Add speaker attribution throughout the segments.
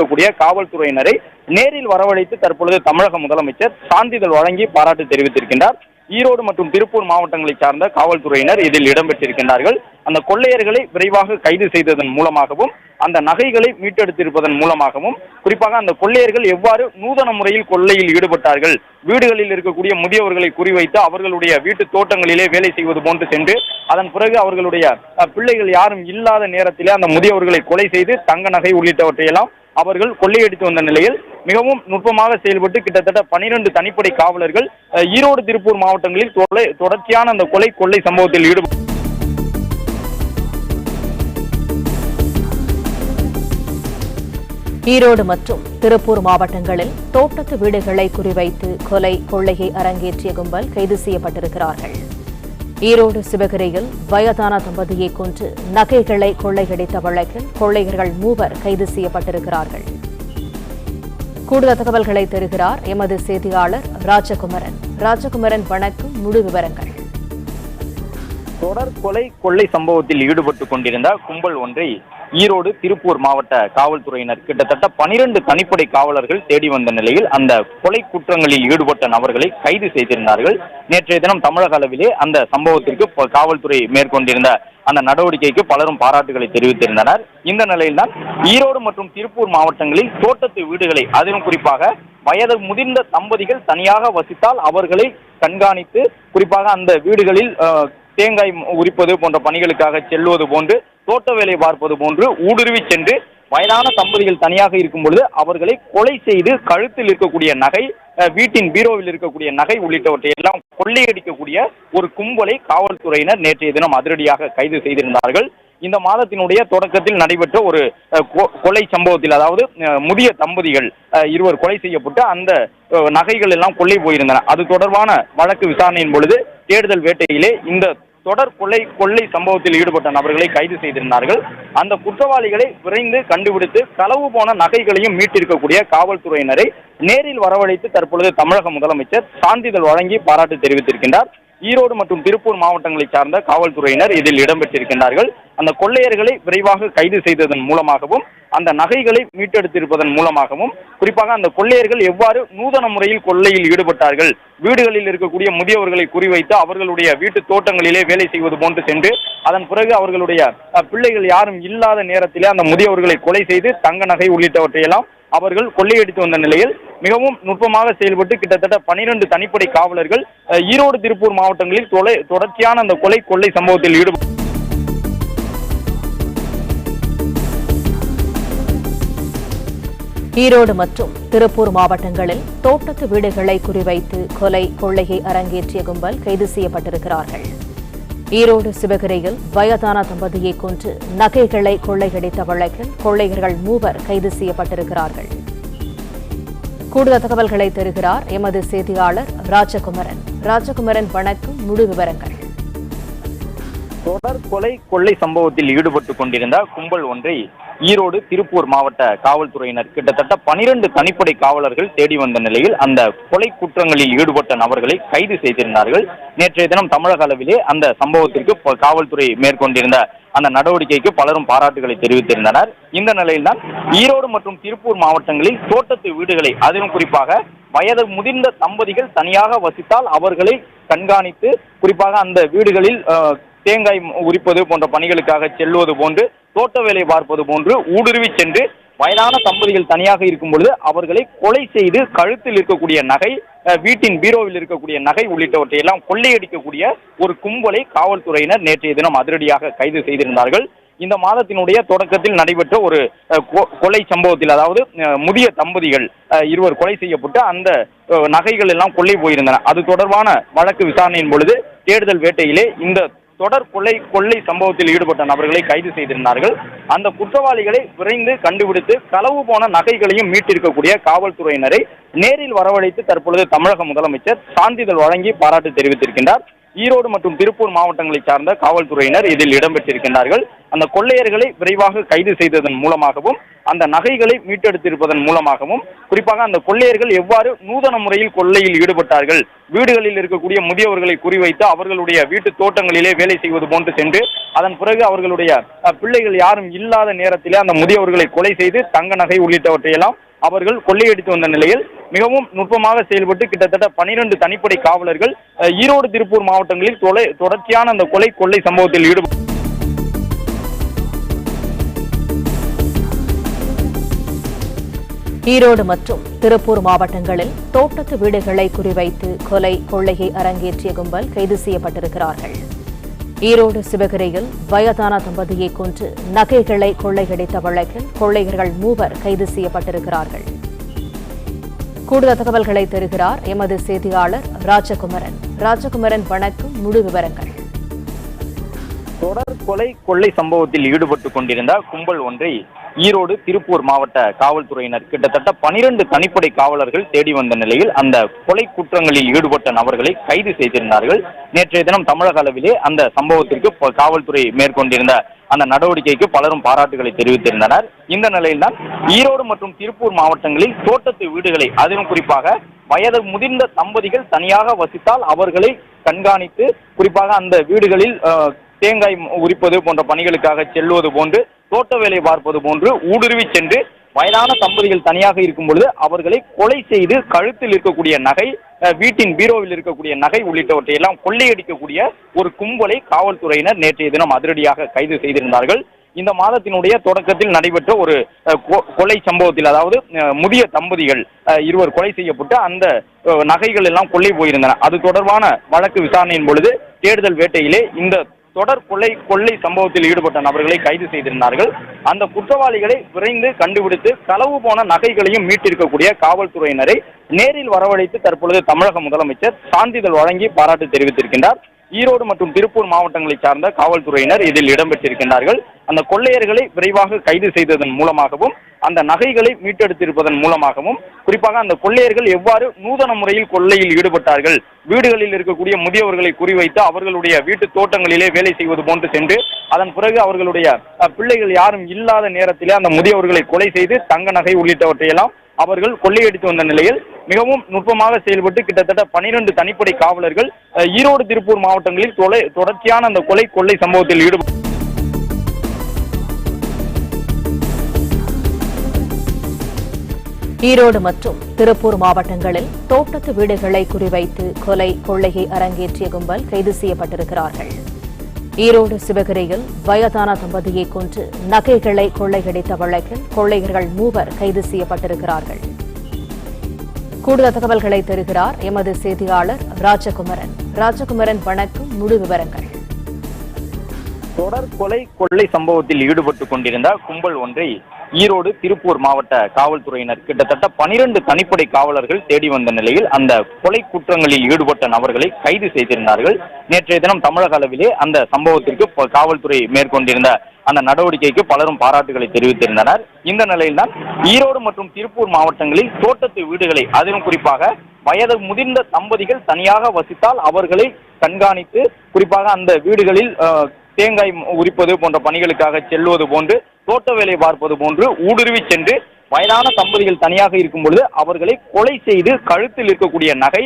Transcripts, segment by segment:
Speaker 1: இருக்கக்கூடிய காவல்துறையினரை நேரில் வரவழைத்து தற்பொழுது தமிழக முதலமைச்சர் சான்றிதழ் வழங்கி பாராட்டு தெரிவித்திருக்கின்றார். ஈரோடு மற்றும் திருப்பூர் மாவட்டங்களை சார்ந்த காவல்துறையினர் இதில் இடம்பெற்றிருக்கின்றார்கள். அந்த கொள்ளையர்களை விரைவாக கைது செய்ததன் மூலமாகவும் அந்த நகைகளை மீட்டெடுத்திருப்பதன் மூலமாகவும் குறிப்பாக அந்த கொள்ளையர்கள் எவ்வாறு நூதன முறையில் கொள்ளையில் ஈடுபட்டார்கள் வீடுகளில் இருக்கக்கூடிய முதியவர்களை குறிவைத்து அவர்களுடைய வீட்டு தோட்டங்களிலே வேலை செய்வது போன்று சென்று அதன் பிறகு அவர்களுடைய பிள்ளைகள் யாரும் இல்லாத நேரத்திலே அந்த முதியவர்களை கொலை செய்து தங்க நகை உள்ளிட்டவற்றையெல்லாம் அவர்கள் கொள்ளையடித்து வந்த நிலையில் மிகவும் நுட்பமாக செயல்பட்டு கிட்டத்தட்ட பனிரெண்டு தனிப்படை காவலர்கள் ஈரோடு திருப்பூர் மாவட்டங்களில் தொலை தொடர்ச்சியான அந்த கொலை கொள்ளை சம்பவத்தில் ஈடுபட்டு
Speaker 2: ஈரோடு மற்றும் திருப்பூர் மாவட்டங்களில் தோட்டத்து வீடுகளை குறிவைத்து கொலை கொள்ளையை அரங்கேற்றிய கும்பல் கைது செய்யப்பட்டிருக்கிறார்கள். ஈரோடு சிவகிரியில் வயதான தம்பதியை கொன்று நகைகளை கொள்ளையடித்த வழக்கில் கொள்ளையர்கள் மூவர் கைது செய்யப்பட்டிருக்கிறார்கள். கூடுதல் தகவல்களை தருகிறார் எமது செய்தியாளர் ராஜகுமரன். ராஜகுமரன் வணக்கம். முழு விவரங்கள்.
Speaker 1: தொடர் கொலை கொள்ளை சம்பவத்தில் ஈடுபட்டுக் கொண்டிருந்த கும்பல் ஒன்றை ஈரோடு திருப்பூர் மாவட்ட காவல்துறையினர் கிட்டத்தட்ட பனிரெண்டு தனிப்படை காவலர்கள் தேடி வந்த நிலையில் அந்த கொலை குற்றங்களில் ஈடுபட்ட நபர்களை கைது செய்திருந்தார்கள். நேற்றைய தினம் தமிழக அளவிலே அந்த சம்பவத்திற்கு காவல்துறை மேற்கொண்டிருந்த அந்த நடவடிக்கைக்கு பலரும் பாராட்டுகளை தெரிவித்திருந்தனர். இந்த நிலையில்தான் ஈரோடு மற்றும் திருப்பூர் மாவட்டங்களில் தோட்டத்து வீடுகளை அதிலும் குறிப்பாக வயது முதிர்ந்த தம்பதிகள் தனியாக வசித்தால் அவர்களை கண்காணித்து குறிப்பாக அந்த வீடுகளில் தேங்காய் உரிப்பது போன்ற பணிகளுக்காக செல்வது போன்று தோட்ட வேலை பார்ப்பது போன்று ஊடுருவி சென்று வயதான தம்பதிகள் தனியாக இருக்கும் பொழுது அவர்களை கொலை செய்து கழுத்தில் இருக்கக்கூடிய நகை அஹ், வீட்டின் பீரோவில் இருக்கக்கூடிய நகை உள்ளிட்டவற்றை எல்லாம் கொள்ளையடிக்கக்கூடிய ஒரு கும்பலை காவல்துறையினர் நேற்றைய தினம் அதிரடியாக கைது செய்திருந்தார்கள். இந்த மாதத்தினுடைய தொடக்கத்தில் நடைபெற்ற ஒரு கொ- கொலை சம்பவத்தில் அதாவது அஹ், முதிய தம்பதிகள் அஹ், இருவர் கொலை செய்யப்பட்டு அந்த நகைகள் எல்லாம் கொள்ளை போயிருந்தன. அது தொடர்பான வழக்கு விசாரணையின் பொழுது தேடுதல் வேட்டையிலே இந்த தொடர் கொலை கொள்ளை சம்பவத்தில் ஈடுபட்ட நபர்களை கைது செய்திருந்தார்கள். அந்த குற்றவாளிகளை விரைந்து கண்டுபிடித்து களவு போன நகைகளையும் மீட்டிருக்கக்கூடிய காவல்துறையினரை நேரில் வரவழைத்து தற்பொழுது தமிழக முதலமைச்சர் சான்றிதழ் வழங்கி பாராட்டு தெரிவித்திருக்கின்றார். ஈரோடு மற்றும் திருப்பூர் மாவட்டங்களை சார்ந்த காவல்துறையினர் இதில் இடம்பெற்றிருக்கின்றார்கள். அந்த கொள்ளையர்களை விரைவாக கைது செய்ததன் மூலமாகவும் அந்த நகைகளை மீட்டெடுத்திருப்பதன் மூலமாகவும் குறிப்பாக அந்த கொள்ளையர்கள் எவ்வாறு நூதன முறையில் கொள்ளையில் ஈடுபட்டார்கள் வீடுகளில் இருக்கக்கூடிய முதியவர்களை குறிவைத்து அவர்களுடைய வீட்டு தோட்டங்களிலே வேலை செய்வது போன்று சென்று அதன் பிறகு அவர்களுடைய அஹ், பிள்ளைகள் யாரும் இல்லாத நேரத்திலே அந்த முதியவர்களை கொலை செய்து தங்க நகை உள்ளிட்டவற்றையெல்லாம் அவர்கள் கொள்ளையடித்து வந்த நிலையில் மிகவும் நுட்பமாக செயல்பட்டு கிட்டத்தட்ட பனிரெண்டு தனிப்படை காவலர்கள் ஈரோடு திருப்பூர் மாவட்டங்களில் தொலை தொடர்ச்சியான அந்த கொலை கொள்ளை சம்பவத்தில் ஈடுபட்டு
Speaker 2: ஈரோடு மற்றும் திருப்பூர் மாவட்டங்களில் தோட்டத்து வீடுகளை குறிவைத்து கொலை கொள்ளையை அரங்கேற்றிய கும்பல் கைது செய்யப்பட்டிருக்கிறார்கள். ஈரோடு சிவகிரியில் வயதான தம்பதியை கொன்று நகைகளை கொள்ளையடித்த வழக்கில் கொள்ளையர்கள் மூவர் கைது செய்யப்பட்டிருக்கிறார்கள். கூடுதல் தகவல்களை தருகிறார் எமது செய்தியாளர் ராஜகுமரன். ராஜகுமரன் வணக்கம். முழு விவரங்கள்.
Speaker 1: தொடர் கொலை கொள்ளை சம்பவத்தில் ஈடுபட்டு கொண்டிருந்த கும்பல் ஒன்றை ஈரோடு திருப்பூர் மாவட்ட காவல்துறையினர் கிட்டத்தட்ட பனிரெண்டு தனிப்படை காவலர்கள் தேடி வந்த நிலையில் அந்த கொலை குற்றங்களில் ஈடுபட்ட நபர்களை கைது செய்திருந்தார்கள். நேற்றைய தினம் தமிழக அளவிலே அந்த சம்பவத்திற்கு காவல்துறை மேற்கொண்டிருந்த அந்த நடவடிக்கைக்கு பலரும் பாராட்டுகளை தெரிவித்திருந்தனர். இந்த நிலையில்தான் ஈரோடு மற்றும் திருப்பூர் மாவட்டங்களில் தோட்டத்து வீடுகளை அதிலும் குறிப்பாக வயது முதிர்ந்த தம்பதிகள் தனியாக வசித்தால் அவர்களை கண்காணித்து குறிப்பாக அந்த வீடுகளில் தேங்காய் உரிப்பது போன்ற பணிகளுக்காக செல்வது போன்று தோட்ட வேலை பார்ப்பது போன்று ஊடுருவி சென்று வயதான தம்பதிகள் தனியாக இருக்கும் பொழுது அவர்களை கொலை செய்து கழுத்தில் இருக்கக்கூடிய நகை வீட்டின் பீரோவில் இருக்கக்கூடிய நகை உள்ளிட்டவற்றை எல்லாம் கொள்ளையடிக்கக்கூடிய ஒரு கும்பலை காவல்துறையினர் நேற்றைய தினம் அதிரடியாக கைது செய்திருந்தார்கள். இந்த மாதத்தினுடைய தொடக்கத்தில் நடைபெற்ற ஒரு கொ- கொலை சம்பவத்தில் அதாவது முதிய தம்பதிகள் இருவர் கொலை செய்யப்பட்டு அந்த நகைகள் எல்லாம் கொள்ளை போயிருந்தன. அது தொடர்பான வழக்கு விசாரணையின் பொழுது தேடுதல் வேட்டையிலே இந்த தொடர் கொலை கொள்ளை சம்பவத்தில் ஈடுபட்ட நபர்களை கைது செய்திருந்தார்கள். அந்த குற்றவாளிகளை விரைந்து கண்டுபிடித்து களவு போன நகைகளையும் மீட்டிருக்கக்கூடிய காவல்துறையினரை நேரில் வரவழைத்து தற்பொழுது தமிழக முதலமைச்சர் சான்றிதழ் வழங்கி பாராட்டு தெரிவித்திருக்கின்றார். ஈரோடு மற்றும் திருப்பூர் மாவட்டங்களை சார்ந்த காவல்துறையினர் இதில் இடம்பெற்றிருக்கின்றார்கள். அந்த கொள்ளையர்களை விரைவாக கைது செய்ததன் மூலமாகவும் அந்த நகைகளை மீட்டெடுத்திருப்பதன் மூலமாகவும் குறிப்பாக அந்த கொள்ளையர்கள் எவ்வாறு நூதன முறையில் கொள்ளையில் ஈடுபட்டார்கள் வீடுகளில் இருக்கக்கூடிய முதியவர்களை குறிவைத்து அவர்களுடைய வீட்டு தோட்டங்களிலே வேலை செய்வது போன்று சென்று அதன் பிறகு அவர்களுடைய அஹ், பிள்ளைகள் யாரும் இல்லாத நேரத்திலே அந்த முதியவர்களை கொலை செய்து தங்க நகை உள்ளிட்டவற்றையெல்லாம் அவர்கள் கொள்ளையடித்து வந்த நிலையில் மிகவும் நுட்பமாக செயல்பட்டு கிட்டத்தட்ட பனிரெண்டு தனிப்படை காவலர்கள் ஈரோடு திருப்பூர் மாவட்டங்களில் தொலை தொடர்ச்சியான அந்த கொலை கொள்ளை சம்பவத்தில் ஈடுபட்டு
Speaker 2: ஈரோடு மற்றும் திருப்பூர் மாவட்டங்களில் தோட்டத்து வீடுகளை குறிவைத்து கொலை கொள்ளையை அரங்கேற்றிய கும்பல் கைது செய்யப்பட்டிருக்கிறார்கள். ஈரோடு சிவகிரியில் வயதான தம்பதியை கொன்று நகைகளை கொள்ளையடித்த வழக்கில் கொள்ளையர்கள் மூவர் கைது செய்யப்பட்டிருக்கிறார்கள். கூடுதல் தகவல்களை தருகிறார் எமது செய்தியாளர் ராஜகுமரன். ராஜகுமரன் வணக்கம் முழு விவரங்கள்.
Speaker 1: தொடர் கொலை கொள்ளை சம்பவத்தில் ஈடுபட்டு கொண்டிருந்த கும்பல் ஒன்றை ஈரோடு திருப்பூர் மாவட்ட காவல்துறையினர் கிட்டத்தட்ட பனிரெண்டு தனிப்படை காவலர்கள் தேடி வந்த நிலையில் அந்த கொலை குற்றங்களில் ஈடுபட்ட நபர்களை கைது செய்திருந்தார்கள். நேற்றைய தினம் தமிழக அளவிலே அந்த சம்பவத்திற்கு காவல்துறை மேற்கொண்டிருந்த அந்த நடவடிக்கைக்கு பலரும் பாராட்டுகளை தெரிவித்திருந்தனர். இந்த நிலையில்தான் ஈரோடு மற்றும் திருப்பூர் மாவட்டங்களில் தோட்டத்து வீடுகளை அதிலும் குறிப்பாக வயது முதிர்ந்த தம்பதிகள் தனியாக வசித்தால் அவர்களை கண்காணித்து குறிப்பாக அந்த வீடுகளில் தேங்காய் உரிப்பது போன்ற பணிகளுக்காக செல்வது போன்று தோட்ட வேலை பார்ப்பது போன்று ஊடுருவி சென்று வயதான தம்பதிகள் தனியாக இருக்கும் பொழுது அவர்களை கொலை செய்து கழுத்தில் இருக்கக்கூடிய நகை வீட்டின் பீரோவில் இருக்கக்கூடிய நகை உள்ளிட்டவற்றை எல்லாம் கொள்ளையடிக்கக்கூடிய ஒரு கும்பலை காவல்துறையினர் நேற்றைய தினம் அதிரடியாக கைது செய்திருந்தார்கள். இந்த மாதத்தினுடைய தொடக்கத்தில் நடைபெற்ற ஒரு கொ- கொலை சம்பவத்தில் அதாவது முதிய தம்பதிகள் இருவர் கொலை செய்யப்பட்டு அந்த நகைகள் எல்லாம் கொள்ளை போயிருந்தன. அது தொடர்பான வழக்கு விசாரணையின் பொழுது தேடுதல் வேட்டையிலே இந்த தொடர் கொலை கொள்ளை சம்பவத்தில் ஈடுபட்ட நபர்களை கைது செய்திருந்தார்கள். அந்த குற்றவாளிகளை விரைந்து கண்டுபிடித்து களவு போன நகைகளையும் மீட்டிருக்கக்கூடிய காவல்துறையினரை நேரில் வரவழைத்து தற்பொழுது தமிழக முதலமைச்சர் சான்றிதழ் வழங்கி பாராட்டு தெரிவித்திருக்கின்றார். ஈரோடு மற்றும் திருப்பூர் மாவட்டங்களை சார்ந்த காவல்துறையினர் இதில் இடம்பெற்றிருக்கின்றார்கள். அந்த கொள்ளையர்களை விரைவாக கைது செய்ததன் மூலமாகவும் அந்த நகைகளை மீட்டெடுத்திருப்பதன் மூலமாகவும் குறிப்பாக அந்த கொள்ளையர்கள் எவ்வாறு நூதன முறையில் கொள்ளையில் ஈடுபட்டார்கள் வீடுகளில் இருக்கக்கூடிய முதியவர்களை குறிவைத்து அவர்களுடைய வீட்டு தோட்டங்களிலே வேலை செய்வது போன்று சென்று அதன் பிறகு அவர்களுடைய அஹ், பிள்ளைகள் யாரும் இல்லாத நேரத்திலே அந்த முதியவர்களை கொலை செய்து தங்க நகை உள்ளிட்டவற்றையெல்லாம் அவர்கள் கொள்ளையடித்து வந்த நிலையில் மிகவும் நுட்பமாக செயல்பட்டு கிட்டத்தட்ட பனிரெண்டு தனிப்படை காவலர்கள் ஈரோடு திருப்பூர் மாவட்டங்களில் தொலை தொடர்ச்சியான அந்த கொலை கொள்ளை சம்பவத்தில் ஈடுபட்டு
Speaker 2: ஈரோடு மற்றும் திருப்பூர் மாவட்டங்களில் தோட்டத்து வீடுகளை குறிவைத்து கொலை கொள்ளையை அரங்கேற்றிய கும்பல் கைது செய்யப்பட்டிருக்கிறார்கள். ஈரோடு சிவகிரியில் வயதான தம்பதியை கொன்று நகைகளை கொள்ளையடித்த வழக்கில் கொள்ளையர்கள் மூவர் கைது செய்யப்பட்டிருக்கிறார்கள். கூடுதல் தகவல்களை தருகிறார் எமது செய்தியாளர் ராஜகுமரன். ராஜகுமரன் வணக்கம். முழு விவரங்கள்.
Speaker 1: தொடர் கொலை கொள்ளை சம்பவத்தில் ஈடுபட்டுக் கொண்டிருந்த கும்பல் ஒன்றை ஈரோடு திருப்பூர் மாவட்ட காவல்துறையினர் கிட்டத்தட்ட பனிரெண்டு தனிப்படை காவலர்கள் தேடி வந்த நிலையில் அந்த கொலை குற்றங்களில் ஈடுபட்ட நபர்களை கைது செய்திருந்தார்கள். நேற்றைய தினம் தமிழக அளவிலே அந்த சம்பவத்திற்கு காவல்துறை மேற்கொண்டிருந்த அந்த நடவடிக்கைக்கு பலரும் பாராட்டுகளை தெரிவித்திருந்தனர். இந்த நிலையில்தான் ஈரோடு மற்றும் திருப்பூர் மாவட்டங்களில் தோட்டத்து வீடுகளை அதிலும் குறிப்பாக வயது முதிர்ந்த தம்பதிகள் தனியாக வசித்தால் அவர்களை கண்காணித்து குறிப்பாக அந்த வீடுகளில் தேங்காய் உரிப்பது போன்ற பணிகளுக்காக செல்வது போன்று தோட்ட வேலை பார்ப்பது போன்று ஊடுருவி சென்று வயதான தம்பதிகள் தனியாக இருக்கும் பொழுது அவர்களை கொலை செய்து கழுத்தில் இருக்கக்கூடிய நகை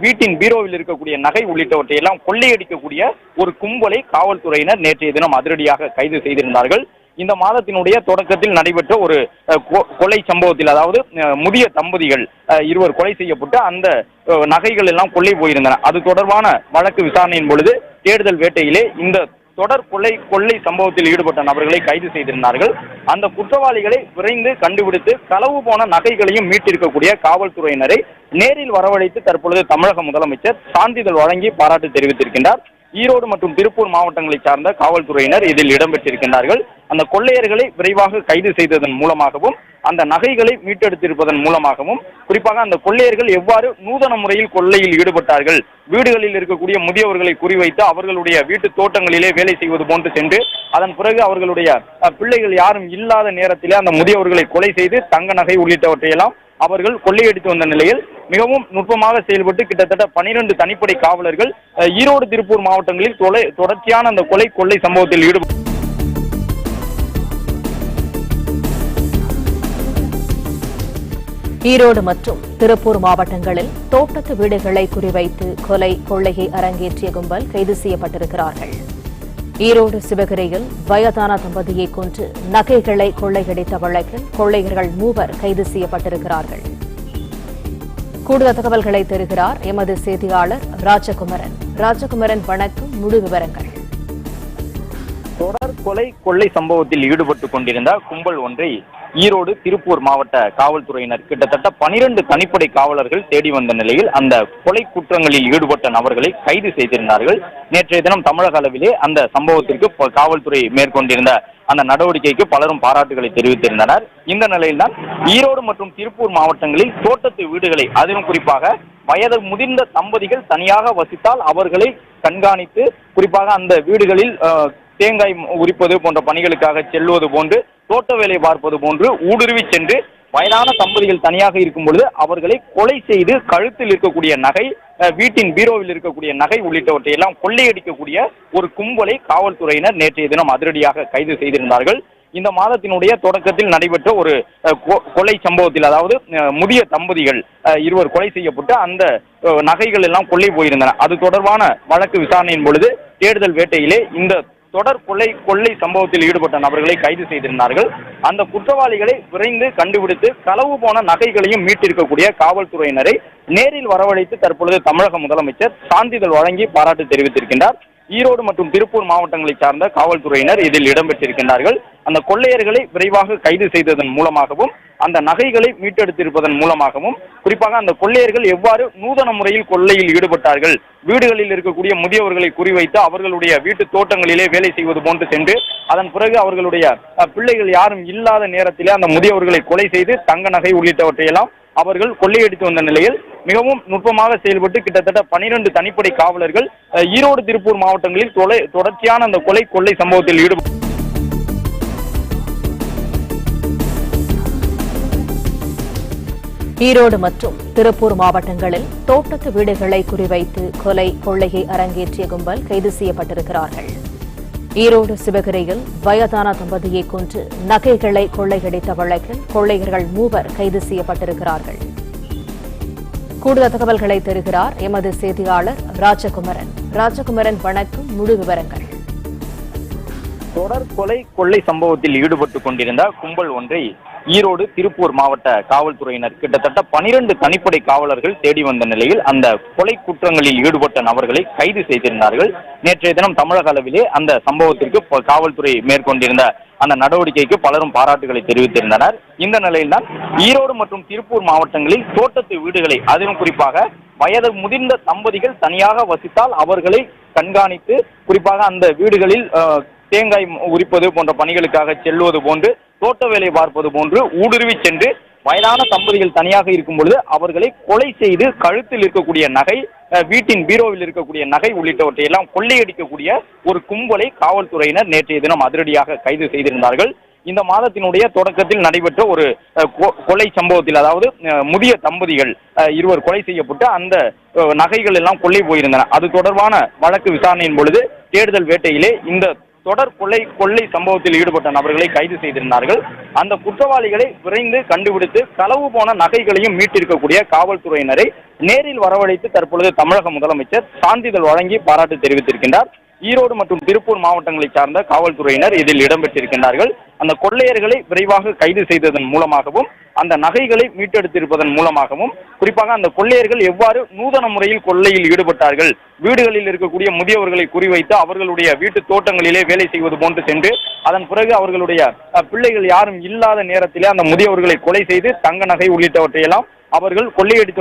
Speaker 1: வீட்டின் பீரோவில் இருக்கக்கூடிய நகை உள்ளிட்டவற்றை எல்லாம் கொள்ளையடிக்கக்கூடிய ஒரு கும்பலை காவல்துறையினர் நேற்றைய தினம் அதிரடியாக கைது செய்திருந்தார்கள். இந்த மாதத்தினுடைய தொடக்கத்தில் நடைபெற்ற ஒரு கொ- கொலை சம்பவத்தில் அதாவது முதிய தம்பதிகள் இருவர் கொலை செய்யப்பட்டு அந்த நகைகள் எல்லாம் கொள்ளை போயிருந்தன. அது தொடர்பான வழக்கு விசாரணையின் பொழுது தேடுதல் வேட்டையிலே இந்த தொடர் கொலை கொள்ளை சம்பவத்தில் ஈடுபட்ட நபர்களை கைது செய்திருந்தார்கள். அந்த குற்றவாளிகளை விரைந்து கண்டுபிடித்து களவு போன நகைகளையும் மீட்டிருக்கக்கூடிய காவல்துறையினரை நேரில் வரவழைத்து தற்பொழுது தமிழக முதலமைச்சர் சான்றிதழ் வழங்கி பாராட்டு தெரிவித்திருக்கின்றார். ஈரோடு மற்றும் திருப்பூர் மாவட்டங்களை சார்ந்த காவல்துறையினர் இதில் இடம்பெற்றிருக்கின்றார்கள். அந்த கொள்ளையர்களை விரைவாக கைது செய்ததன் மூலமாகவும் அந்த நகைகளை மீட்டெடுத்திருப்பதன் மூலமாகவும் குறிப்பாக அந்த கொள்ளையர்கள் எவ்வாறு நூதன முறையில் கொள்ளையில் ஈடுபட்டார்கள் வீடுகளில் இருக்கக்கூடிய முதியவர்களை குறிவைத்து அவர்களுடைய வீட்டு தோட்டங்களிலே வேலை செய்வது போன்று சென்று அதன் பிறகு அவர்களுடைய பிள்ளைகள் யாரும் இல்லாத நேரத்திலே அந்த முதியவர்களை கொலை செய்து தங்க நகை உள்ளிட்டவற்றையெல்லாம் அவர்கள் கொள்ளையடித்து வந்த நிலையில் மிகவும் நுட்பமாக செயல்பட்டு கிட்டத்தட்ட பனிரெண்டு தனிப்படை காவலர்கள் ஈரோடு திருப்பூர் மாவட்டங்களில் தொலை தொடர்ச்சியான அந்த கொலை கொள்ளை சம்பவத்தில் ஈடுபட்டு
Speaker 2: ஈரோடு மற்றும் திருப்பூர் மாவட்டங்களில் தோட்டத்து வீடுகளை குறிவைத்து கொலை கொள்ளையை அரங்கேற்றிய கும்பல் கைது செய்யப்பட்டிருக்கிறார்கள். ஈரோடு சிவகிரியில் வயதான தம்பதியை கொன்று நகைகளை கொள்ளையடித்த வழக்கில் கொள்ளையர்கள் மூவர் கைது செய்யப்பட்டிருக்கிறார்கள். கூடுதல் தகவல்களை தருகிறார் எமது செய்தியாளர் ராஜகுமரன். ராஜகுமரன் வணக்கம். முழு விவரங்கள்.
Speaker 1: தொடர் கொலை கொள்ளை சம்பவத்தில் ஈடுபட்டுக் கொண்டிருந்த கும்பல் ஒன்றை ஈரோடு திருப்பூர் மாவட்ட காவல்துறையினர் கிட்டத்தட்ட பனிரெண்டு தனிப்படை காவலர்கள் தேடி வந்த நிலையில் அந்த கொலை குற்றங்களில் ஈடுபட்ட நபர்களை கைது செய்திருந்தார்கள். நேற்றைய தினம் தமிழக அளவிலே அந்த சம்பவத்திற்கு காவல்துறை மேற்கொண்டிருந்த அந்த நடவடிக்கைக்கு பலரும் பாராட்டுகளை தெரிவித்திருந்தனர். இந்த நிலையில்தான் ஈரோடு மற்றும் திருப்பூர் மாவட்டங்களில் தோட்டத்து வீடுகளை அதிலும் குறிப்பாக வயது முதிர்ந்த தம்பதிகள் தனியாக வசித்தால் அவர்களை கண்காணித்து குறிப்பாக அந்த வீடுகளில் தேங்காய் உரிப்பது போன்ற பணிகளுக்காக செல்வது போன்று தோட்ட வேலை பார்ப்பது போன்று ஊடுருவி சென்று வயதான தம்பதிகள் தனியாக இருக்கும் பொழுது அவர்களை கொலை செய்து கழுத்தில் இருக்கக்கூடிய நகை வீட்டின் பீரோவில் இருக்கக்கூடிய நகை உள்ளிட்டவற்றை எல்லாம் கொள்ளையடிக்கக்கூடிய ஒரு கும்பலை காவல்துறையினர் நேற்றைய தினம் அதிரடியாக கைது செய்திருந்தார்கள். இந்த மாதத்தினுடைய தொடக்கத்தில் நடைபெற்ற ஒரு கொ- கொலை சம்பவத்தில் அதாவது முதிய தம்பதிகள் இருவர் கொலை செய்யப்பட்டு அந்த நகைகள் எல்லாம் கொள்ளை போயிருந்தன. அது தொடர்பான வழக்கு விசாரணையின் பொழுது தேடுதல் வேட்டையிலே இந்த தொடர் கொலை கொள்ளை சம்பவத்தில் ஈடுபட்ட நபர்களை கைது செய்திருந்தார்கள். அந்த குற்றவாளிகளை விரைந்து கண்டுபிடித்து களவு போன நகைகளையும் மீட்டிருக்கக்கூடிய காவல்துறையினரை நேரில் வரவழைத்து தற்பொழுது தமிழக முதலமைச்சர் சான்றிதழ் வழங்கி பாராட்டு தெரிவித்திருக்கின்றார். ஈரோடு மற்றும் திருப்பூர் மாவட்டங்களை சார்ந்த காவல்துறையினர் இதில் இடம்பெற்றிருக்கின்றார்கள். அந்த கொள்ளையர்களை விரைவாக கைது செய்ததன் மூலமாகவும் அந்த நகைகளை மீட்டெடுத்திருப்பதன் மூலமாகவும் குறிப்பாக அந்த கொள்ளையர்கள் எவ்வாறு நூதன முறையில் கொள்ளையில் ஈடுபட்டார்கள் வீடுகளில் இருக்கக்கூடிய முதியவர்களை குறிவைத்து அவர்களுடைய வீட்டு தோட்டங்களிலே வேலை செய்வது போன்று சென்று அதன் பிறகு அவர்களுடைய பிள்ளைகள் யாரும் இல்லாத நேரத்திலே அந்த முதியவர்களை கொலை செய்து தங்க நகை உள்ளிட்டவற்றையெல்லாம் அவர்கள் கொள்ளையடித்து வந்த நிலையில் மிகவும் நுட்பமாக செயல்பட்டு கிட்டத்தட்ட பனிரெண்டு தனிப்படை காவலர்கள் ஈரோடு திருப்பூர் மாவட்டங்களில் தொலை தொடர்ச்சியான அந்த கொலை கொள்ளை சம்பவத்தில் ஈடுபட்டு
Speaker 2: ஈரோடு மற்றும் திருப்பூர் மாவட்டங்களில் தோட்டத்து வீடுகளை குறிவைத்து கொலை கொள்ளையை அரங்கேற்றிய கும்பல் கைது செய்யப்பட்டிருக்கிறார்கள். ஈரோடு சிவகிரியில் வயதான தம்பதியை கொன்று நகைகளை கொள்ளையடித்த வழக்கில் கொள்ளையர்கள் மூவர் கைது செய்யப்பட்டிருக்கிறார்கள். கூடுதல் தகவல்களை தருகிறார் எமது செய்தியாளர் ராஜகுமரன். ராஜகுமரன் வணக்கம். முழு விவரங்கள்.
Speaker 1: தொடர் கொலை கொள்ளை சம்பவத்தில் ஈடுபட்டு கொண்டிருந்த கும்பல் ஒன்றை ஈரோடு திருப்பூர் மாவட்ட காவல்துறையினர் கிட்டத்தட்ட பனிரெண்டு தனிப்படை காவலர்கள் தேடி வந்த நிலையில் அந்த கொலை குற்றங்களில் ஈடுபட்ட நபர்களை கைது செய்திருந்தார்கள். நேற்றைய தினம் தமிழக அளவிலே அந்த சம்பவத்திற்கு காவல்துறை மேற்கொண்டிருந்த அந்த நடவடிக்கைக்கு பலரும் பாராட்டுகளை தெரிவித்திருந்தனர். இந்த நிலையில்தான் ஈரோடு மற்றும் திருப்பூர் மாவட்டங்களில் தோட்டத்து வீடுகளை அதிலும் குறிப்பாக வயது முதிர்ந்த தம்பதிகள் தனியாக வசித்தால் அவர்களை கண்காணித்து குறிப்பாக அந்த வீடுகளில் தேங்காய் உரிப்பது போன்ற பணிகளுக்காக செல்வது போன்று தோட்ட வேலை பார்ப்பது போன்று ஊடுருவி சென்று வயதான தம்பதிகள் தனியாக இருக்கும் பொழுது அவர்களை கொலை செய்து கழுத்தில் இருக்கக்கூடிய நகை வீட்டின் பீரோவில் இருக்கக்கூடிய நகை உள்ளிட்டவற்றை எல்லாம் கொள்ளையடிக்கக்கூடிய ஒரு கும்பலை காவல்துறையினர் நேற்றைய தினம் அதிரடியாக கைது செய்திருந்தார்கள். இந்த மாதத்தினுடைய தொடக்கத்தில் நடைபெற்ற ஒரு கொ- கொலை சம்பவத்தில் அதாவது முதிய தம்பதிகள் இருவர் கொலை செய்யப்பட்டு அந்த நகைகள் எல்லாம் கொள்ளை போயிருந்தன. அது தொடர்பான வழக்கு விசாரணையின் பொழுது தேடுதல் வேட்டையிலே இந்த தொடர் கொலை கொள்ளை சம்பவத்தில் ஈடுபட்ட நபர்களை கைது செய்திருந்தார்கள். அந்த குற்றவாளிகளை விரைந்து கண்டுபிடித்து களவு போன நகைகளையும் மீட்டிருக்கக்கூடிய காவல்துறையினரை நேரில் வரவழைத்து தற்பொழுது தமிழக முதலமைச்சர் சான்றிதழ் வழங்கி பாராட்டு தெரிவித்திருக்கின்றார். ஈரோடு மற்றும் திருப்பூர் மாவட்டங்களை சார்ந்த காவல்துறையினர் இதில் இடம்பெற்றிருக்கின்றார்கள். அந்த கொள்ளையர்களை விரைவாக கைது செய்ததன் மூலமாகவும் அந்த நகைகளை மீட்டெடுத்திருப்பதன் மூலமாகவும் குறிப்பாக அந்த கொள்ளையர்கள் எவ்வாறு நூதன முறையில் கொள்ளையில் ஈடுபட்டார்கள் வீடுகளில் இருக்கக்கூடிய முதியவர்களை குறிவைத்து அவர்களுடைய வீட்டு தோட்டங்களிலே வேலை செய்வது போன்று சென்று அதன் பிறகு அவர்களுடைய பிள்ளைகள் யாரும் இல்லாத நேரத்திலே அந்த முதியவர்களை கொலை செய்து தங்க நகை உள்ளிட்டவற்றையெல்லாம் அவர்கள் கொள்ளையடித்து